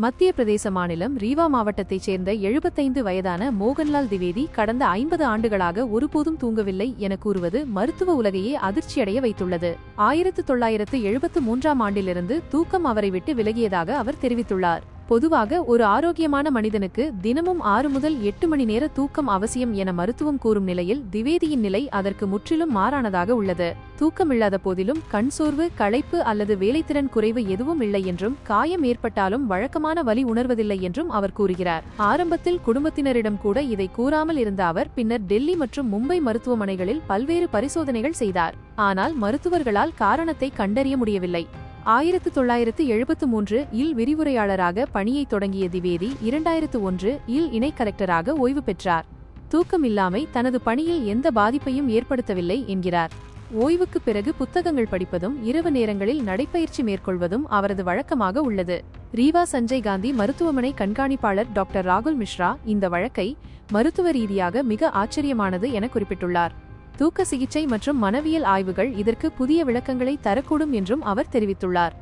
மத்திய பிரதேச மாநிலம் ரீவா மாவட்டத்தைச் சேர்ந்த எழுபத்தைந்து வயதான மோகன்லால் திவேதி கடந்த ஐம்பது ஆண்டுகளாக ஒருபோதும் தூங்கவில்லை என கூறுவது மருத்துவ உலகையே அதிர்ச்சியடைய வைத்துள்ளது. ஆயிரத்து தொள்ளாயிரத்து எழுபத்து மூன்றாம் ஆண்டிலிருந்து தூக்கம் அவரை விட்டு விலகியதாக அவர் தெரிவித்துள்ளார். பொதுவாக ஒரு ஆரோக்கியமான மனிதனுக்கு தினமும் ஆறு முதல் எட்டு மணி நேர தூக்கம் அவசியம் என மருத்துவம் கூறும் நிலையில் திவேதியின் நிலை அதற்கு முற்றிலும் மாறானதாக உள்ளது. தூக்கமில்லாத போதிலும் கண் சோர்வு களைப்பு அல்லது வேலைத்திறன் குறைவு எதுவும் இல்லை என்றும் காயம் ஏற்பட்டாலும் வழக்கமான வலி உணர்வதில்லை என்றும் அவர் கூறுகிறார். ஆரம்பத்தில் குடும்பத்தினரிடம் கூட இதை கூறாமல் இருந்த அவர் பின்னர் டெல்லி மற்றும் மும்பை மருத்துவமனைகளில் பல்வேறு பரிசோதனைகள் செய்தார். ஆனால் மருத்துவர்களால் காரணத்தை கண்டறிய முடியவில்லை. ஆயிரத்து தொள்ளாயிரத்து எழுபத்து மூன்று இல் விரிவுரையாளராக பணியை தொடங்கிய திவேதி இரண்டாயிரத்து ஒன்று இல் இணை கலெக்டராக ஓய்வு பெற்றார். தூக்கமில்லாமை தனது பணியில் எந்த பாதிப்பையும் ஏற்படுத்தவில்லை என்கிறார். ஓய்வுக்கு பிறகு புத்தகங்கள் படிப்பதும் இரவு நேரங்களில் நடைப்பயிற்சி மேற்கொள்வதும் அவரது வழக்கமாக உள்ளது. ரீவா சஞ்சய் காந்தி மருத்துவமனை கண்காணிப்பாளர் டாக்டர் ராகுல் மிஸ்ரா இந்த வழக்கை மருத்துவ ரீதியாக மிக ஆச்சரியமானது என குறிப்பிட்டுள்ளார். தூக்க சிகிச்சை மற்றும் மனவியல் ஆய்வுகள் இதற்கு புதிய விளக்கங்களை தரக்கூடும் என்றும் அவர் தெரிவித்துள்ளார்.